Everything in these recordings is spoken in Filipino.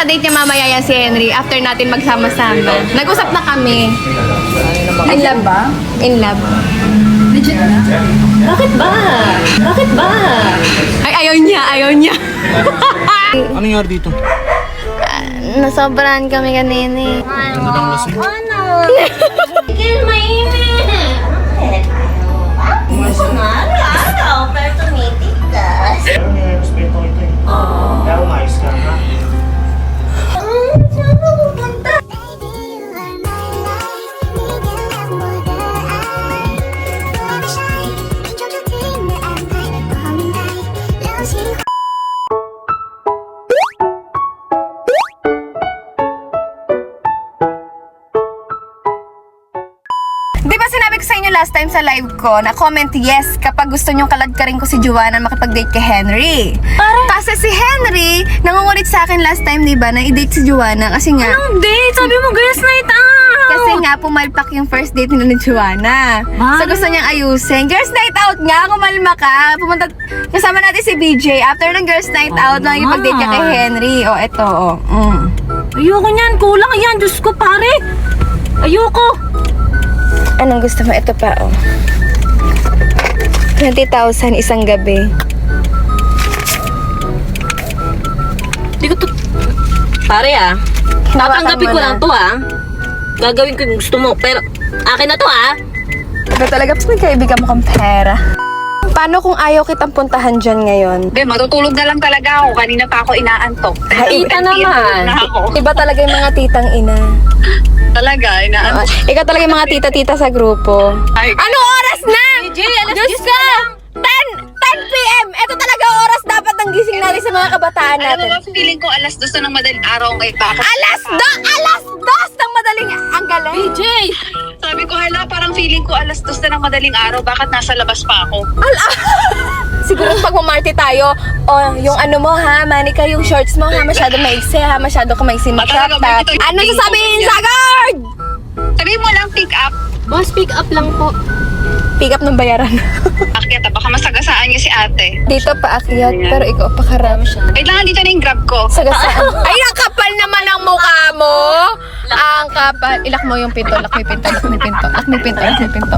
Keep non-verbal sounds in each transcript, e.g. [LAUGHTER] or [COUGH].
kadate niya mamaya yan si Henry after natin magsama-sama. Nag-usap na kami. In love ba? In love. Legit na? Bakit ba? Bakit ba? Ay, ayaw niya, ayaw niya. [LAUGHS] Ano nangyari dito? Nasobrahan kami kanina eh. Ganda ng lasing. Ano? Tigil mainit. Bakit? Gusto nga, araw, pero tumitigas. Respeto ito eh. Kaya umayos ka ko na comment yes kapag gusto nyong kalagkarin ko si Joanna makipag-date kay Henry. Kasi si Henry, nangungulit sa akin last time, di ba, na i-date si Joanna kasi nga... Anong date? Sabi mo, girls night out! Kasi nga, pumalpak yung first date nila ni Joanna. So gusto niyang ayusin. Girls night out nga, kumalma ka. Pumunta, kasama natin si BJ. After ng girls night out, nga. nakikipag-date ka kay Henry. O, eto, o. Mm. Ayoko niyan, kulang yan. Diyos ko, pare. Ayoko. Anong gusto mo? Ito pa, oh. 20,000 isang gabi. Di ko to... Pare ah. Hinawakan Tatanggapin mo ko na. lang to ah. Gagawin ko yung gusto mo. Pero akin na to ah. Iba talaga, mas may kaibigan mo kang pera. Paano kung ayaw kitang puntahan dyan ngayon? Hindi, matutulog na lang talaga ako. Kanina pa ako inaantok. [LAUGHS] Tita naman. Na ako. Iba talaga yung mga titang ina. Talaga, inaantok. Ikaw talaga yung mga tita-tita sa grupo. Ay, Anong oras na? DJ, alas Diyos 10 ka! 10! 10 p.m. Ito talaga oras dapat ng gising natin sa mga kabataan alam mo natin. ba, feeling ko alas dos na ng madaling araw ngayon pa ako. Alas do! Alas dos ng madaling... Ang galing. DJ! Sabi ko, hala, parang feeling ko alas dos na ng madaling araw. Bakit nasa labas pa ako? [LAUGHS] Siguro pag mamarty tayo, oh, yung ano mo ha, manika yung shorts mo ha, masyado maiksi ha, masyado ka maiksi bakit ito- Ano sasabihin ganyan? sa guard? Sabihin mo lang, pick up. Boss, pick up lang po. Pick up ng bayaran. [LAUGHS] Akyat, ah, baka masagasaan niya si ate. Dito paakyat, pero ikaw pakaram siya. Wait lang, dito na yung grab ko. Sagasaan. [LAUGHS] Ay, ang kapal naman ang mukha mo! Ang kapal. Ilak mo yung pinto, lak mo yung pinto, lak mo yung pinto, lak mo yung pinto, lak mo yung pinto.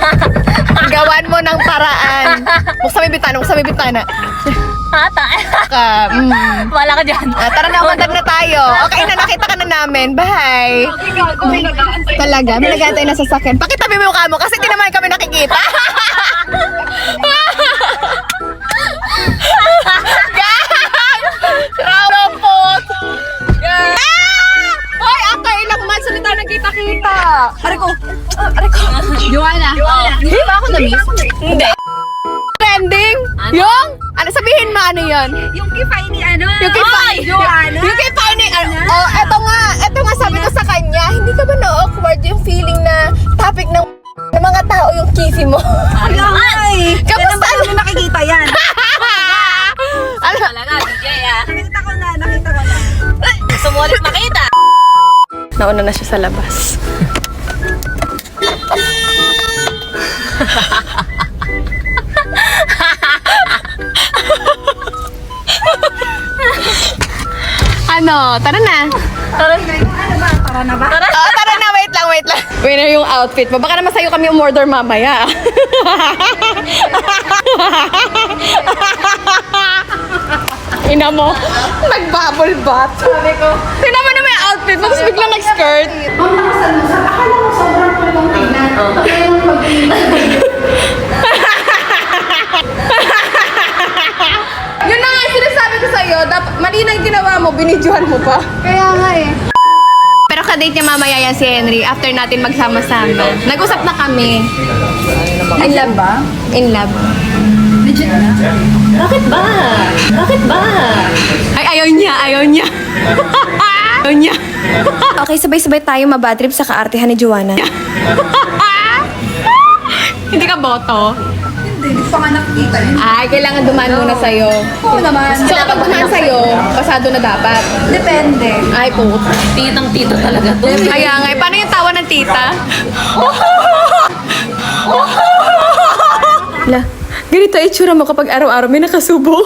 [LAUGHS] Gawan mo ng paraan. Buksan mo yung bitana, buksan mo yung bitana. Ata. Ka, mm. Wala ka dyan. Ah, tara na, umandar na tayo. [LAUGHS] Okay na, nakita ka na namin. Bye! Talaga, may nag-aantay na sa sakyan. Pakitabi mo yung mukha mo kasi di naman kami nakikita. Gang! Rapot! Gang! Ah! Hoy, ako ilang months ulit tayo nagkita-kita. Aray ko. Aray ko. Joanna. Hindi ba ako na-miss? Yun? Yung kifay ni ano? Yung kay Pai- Joanna? Yung Pai ni- ano, oh, eto nga, eto nga sabi ko sa kanya, hindi ka ba na-awkward yung feeling na topic ng ng mga tao yung kisi mo? Ay! Kamusta? Ano nakikita yan? [LAUGHS] ano? Talaga, DJ ah. Nakita ko na, nakita ko na. Gusto mo ulit makita. Nauna na siya sa labas. Ano? Tara na. Tara. Tara na ba? Oh, tara na, wait lang, wait lang. Winner yung outfit mo. Baka naman sa'yo kami umorder mamaya. [LAUGHS] Ina mo, nagbubble bath. Sabi ko, tingnan mo naman yung outfit mo, tapos biglang nag-skirt. Yun dapat, mali na yung ginawa mo, binidyohan mo pa. Kaya nga eh. Pero kadate niya mamaya yan si Henry after natin magsama-sama. Nag-usap na kami. In love ba? In love. Legit na? Bakit ba? Bakit ba? Ay, ayaw niya, ayaw niya. [LAUGHS] ayaw niya. okay, sabay-sabay tayo mabadrip sa kaartehan ni Joanna. [LAUGHS] Hindi ka boto? Hindi, hindi pa nga nakikita yun. Ay, kailangan dumaan muna sa'yo. Oo naman. So kapag dumaan sa'yo, pasado na dapat. Depende. Ay, puta. Titang tito talaga to. Kaya nga, eh, paano yung tawa ng tita? La, ganito ang itsura mo kapag araw-araw may nakasubo.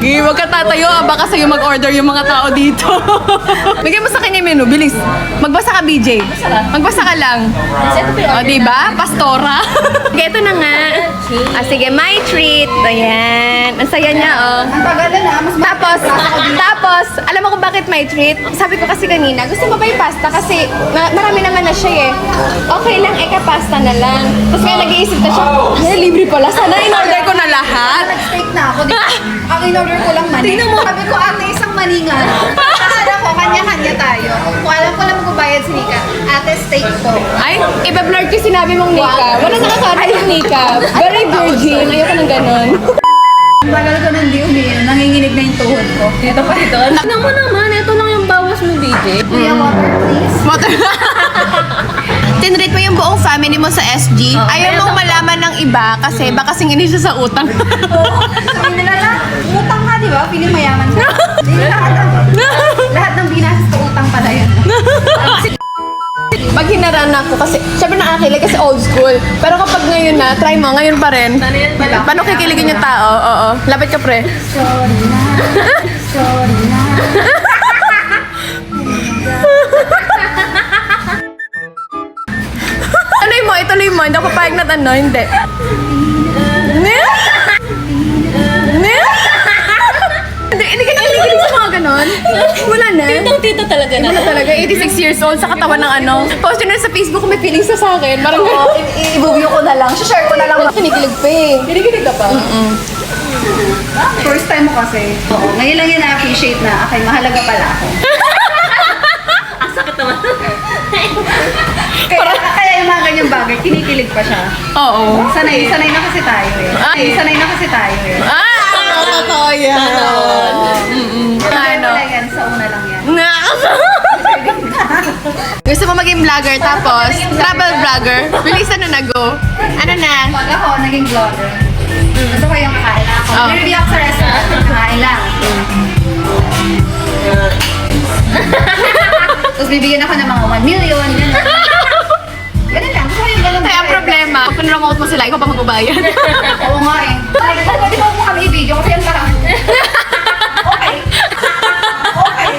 Gagi, wag ka tatayo. ah, Baka sa'yo mag-order yung mga tao dito. [LAUGHS] Bigyan mo sa kanya yung menu, bilis. Magbasa ka, BJ. Magbasa ka lang. O, diba? Pastora. [LAUGHS] okay, ito na nga. Ah, sige, my treat. Ayan. Ang saya niya, oh. Tapos, tapos, alam mo kung bakit my treat? Sabi ko kasi kanina, gusto mo ba yung pasta? Kasi ma- marami naman na siya eh. Okay lang, eka pasta na lang. Tapos ngayon nag-iisip na siya, eh, libre pala. Sana in-order ko na lahat. Steak na ako. Di, [LAUGHS] ang in-order ko lang mani. Tingnan mo. Sabi ko, ate, isang mani nga. Akala ko, kanya-kanya tayo. Kung alam ko lang magbabayad si Nika, ate, steak to. Ay, iba-blur ko sinabi mong Nika. Wala nakakarinig yung Nika. Very virgin. Ayoko ng ganon. Tagal ko nang di umiinom, nanginginig na yung tuhod ko. Ito pa ito. Tignan mo naman, ito lang yung bawas mo, BJ. Kuya, water please. Water. [LAUGHS] Tinrate mo yung buong family mo sa SG. Ayaw mong malaman ng iba kasi baka singinin siya sa utang. Sabi nila lang, utang ka, di ba? Piling mayaman ka. Di lahat ng, lahat ng binasis ko utang pala yan. Pag hinaran ako kasi, syempre nakakilig kasi old school. Pero kapag ngayon na, try mo, ngayon pa rin. Paano kikiligin yung tao? Oo. Lapit ka pre. Tuloy ano, hindi. Hindi, hindi ka nakikilig sa mga ganon. Wala na. Tito talaga na. Wala talaga, 86 years old sa katawan ng ano. Post na sa Facebook, may feelings na sa akin. Parang Oo, i-review ko na lang. Share ko na lang. kinikilig pa eh. Kinikilig ka pa? First time mo kasi. Oo, ngayon lang yun na-appreciate na, okay, mahalaga pala ako. Kaya, kaya yung mga ganyang bagay, kinikilig pa siya. Oo. Sanay, sanay na kasi tayo eh. Ay, sanay na kasi tayo eh. Ah! Totoo yan. Ano? Wala yan, sa una lang yan. [LAUGHS] Gusto mo maging vlogger tapos travel vlogger? Bilisan na na go. Ano na? Pag ako, naging vlogger. Gusto ko yung kakain lang ako. Oh. Nireview ako sa restaurant, kakain lang. [LAUGHS] Tapos bibigyan ako mo pa magbabayad. [LAUGHS] Oo nga eh. Ay, pwede ba mo kami i-video? Kasi yan parang... Okay. Okay.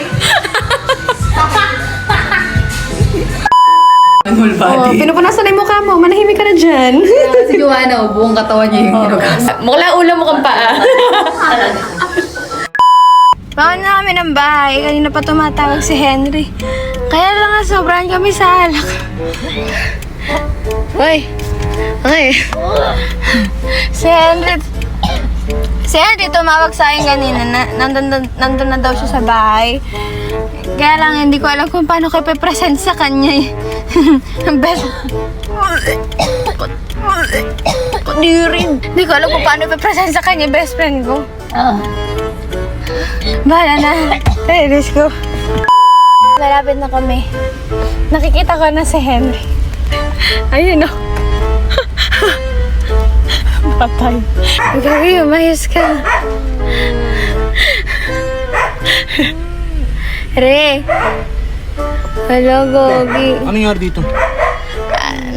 Oh, pinupunasan na yung mukha mo. Manahimik ka na dyan. Si Joanna, buong katawan niya yung ginugas. Mukla ulo mo kang paa. [LAUGHS] Bawal na kami ng bahay. Kanina pa tumatawag si Henry. Kaya lang nga sobrang kami sa alak. Hoy. Hoy. si Henry. Si Henry tumawag sa akin kanina. Na, nandun, na- nandun na daw siya sa bahay. Kaya lang hindi ko alam kung paano ko ipipresent sa kanya eh. [LAUGHS] Ang best. Kadirin. Hindi ko alam kung paano ipipresent sa kanya best friend ko. Bahala na. Ay, let's go. Malapit na kami. Nakikita ko na si Henry. [LAUGHS] Ayun o. Patay. Gabi, umayos ka. Re. Hello, Gogi. Ano nangyari dito?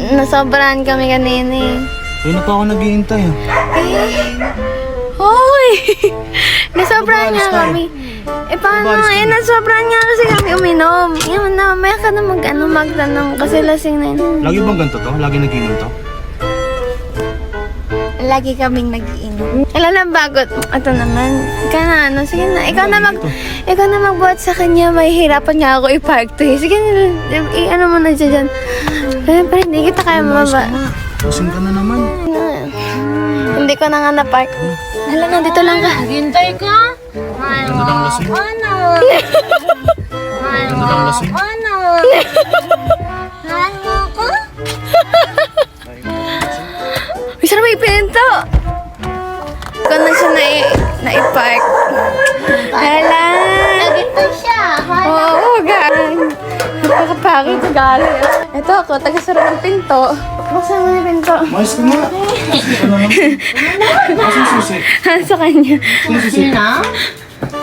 Nasobrahan kami kanina eh. Na pa ako naghihintay ah. Hoy! [LAUGHS] Nasobrahan nga Umalis tayo. kami. Eh, paano? Umalis Eh, kami. nasobrahan nga kasi kami uminom. Yan na, may ka na mag, ano, magtanong kasi lasing na yun. Lagi bang ganito to? Lagi nagiinom to? Lagi kaming nag-iinom. Ilan lang bagot? Ito naman. Ikaw na, ano, sige na. Ikaw na mag, ikaw na magbuhat sa kanya. May hirapan nga ako i-park to eh. Sige na, i- ano mo na dyan dyan. Pero, pero hindi kita kaya mababa. Lasing ka na naman. Hindi ko na nga na-park. Hala na, dito lang ka. Hintay ka? Ganda lang lasing. [LAUGHS] Ano? Ganda lang lasing. Ano? Mahal [LAUGHS] may pinto? Ko na siya na, na-park. Hala. Nagito siya. Oo, gan. Napakapangit sa gali. Ito ako, taga-sara ng pinto. Buksan mo yung pinto. Mais ka nga. Ano [LAUGHS] naman? Asan susi? sa kanya. Sino susi?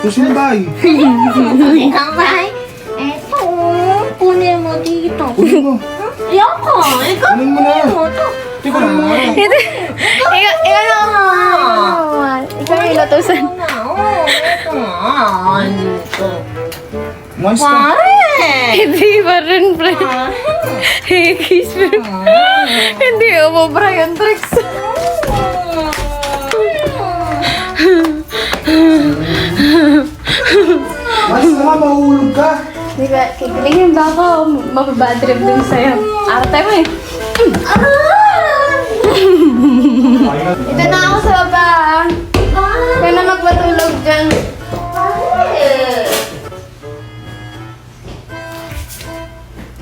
Susi na ba eh? Ang bahay. Eto, kunin mo dito. Kunin mo. Ayoko. Ikaw. Kunin mo na. Ko lang. Ito, ikaw, ikaw na naman. Ikaw yung lutusan. Mais ka. Hindi pa rin, pre. Kiss. Hindi, Tricks. Mais na nga, mahulog ka. Hindi ka, kikilingin ba ako? Mapabadrip dun sa'yo. Arte mo eh. Ayun. Ito na ako sa baba. Kaya na magpatulog dyan.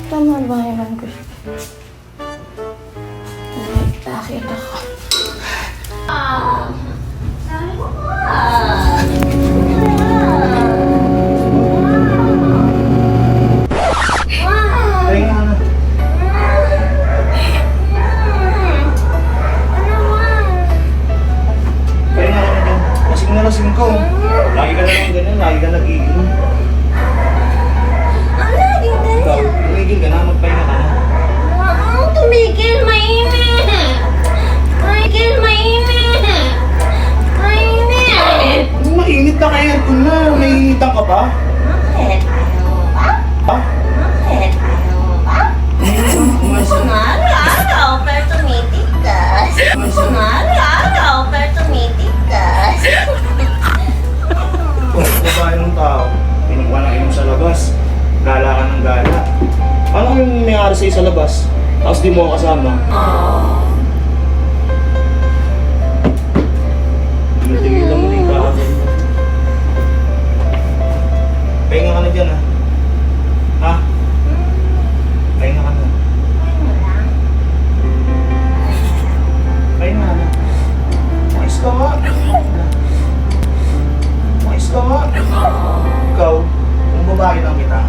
Tama ba yun ko? Bakit ako? Nangyari sa'yo sa labas? Tapos di mo ako kasama. Tigil-tigilan mo din kahapon. Pahinga ka na dyan, ha? Ha? Pahinga ka na. Pahinga ka na. Mais ka nga. Mais ka nga. Ikaw, kung babae lang kita,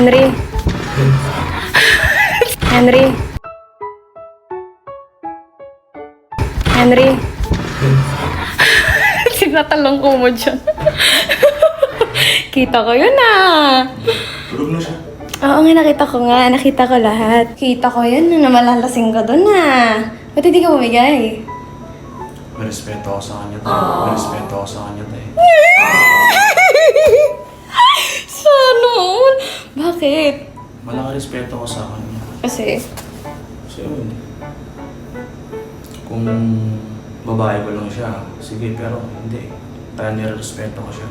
Henry. Henry. Henry. Sinatalong ko mo dyan. Kita ko yun ah. Tulog na siya. Oo nga, nakita ko nga. Nakita ko lahat. Kita ko yun na malalasing ka doon ah. Ba't hindi ka bumigay? May respeto ako sa kanya, tayo. May respeto ako sa kanya, tayo. Sana all. Bakit? Malaki respeto ako sa kanya. Kasi, Kasi yun. Kung babae ko lang siya, sige, pero hindi. Kaya nire-respeto ko siya.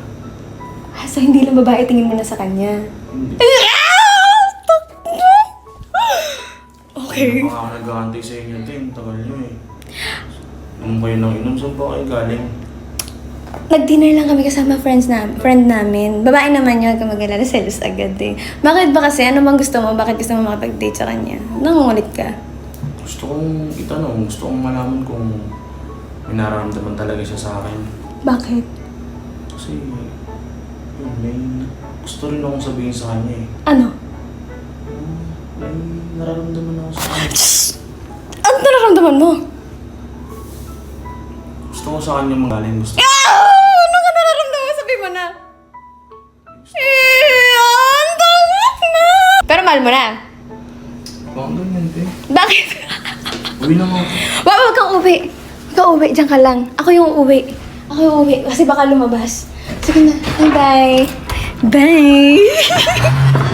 ah, so hindi lang babae tingin mo na sa kanya. Hindi. [GASPS] Okay. Hindi pa ako nag-aantay sa inyo, Tim. Tagal nyo eh. Inom kayo ng inom, saan ba kayo galing? Nag-dinner lang kami kasama friends na, friend namin. Babae naman yun, kung mag-alala, selos agad eh. Bakit ba kasi? Ano bang gusto mo? Bakit gusto mo makapag-date sa kanya? Nangungulit ka. Gusto kong itanong, gusto kong malaman kung may nararamdaman talaga siya sa akin. Bakit? Kasi, yun, may gusto rin akong sabihin sa kanya eh. Ano? Yung nararamdaman ako sa kanya. Ano nararamdaman mo? Gusto ko sa kanya magaling. Gusto ko. Ah! Ano ka nararamdaman mo? Mo na. Eh, ang dami na. Pero mahal mo na. Bakit ganyan, te? Bakit? Uwi na nga. Wag, wag kang uwi. Wag kang uwi. Diyan ka lang. Ako yung uuwi. Ako yung uuwi. Kasi baka lumabas. Sige na. Bye-bye. Bye. [LAUGHS]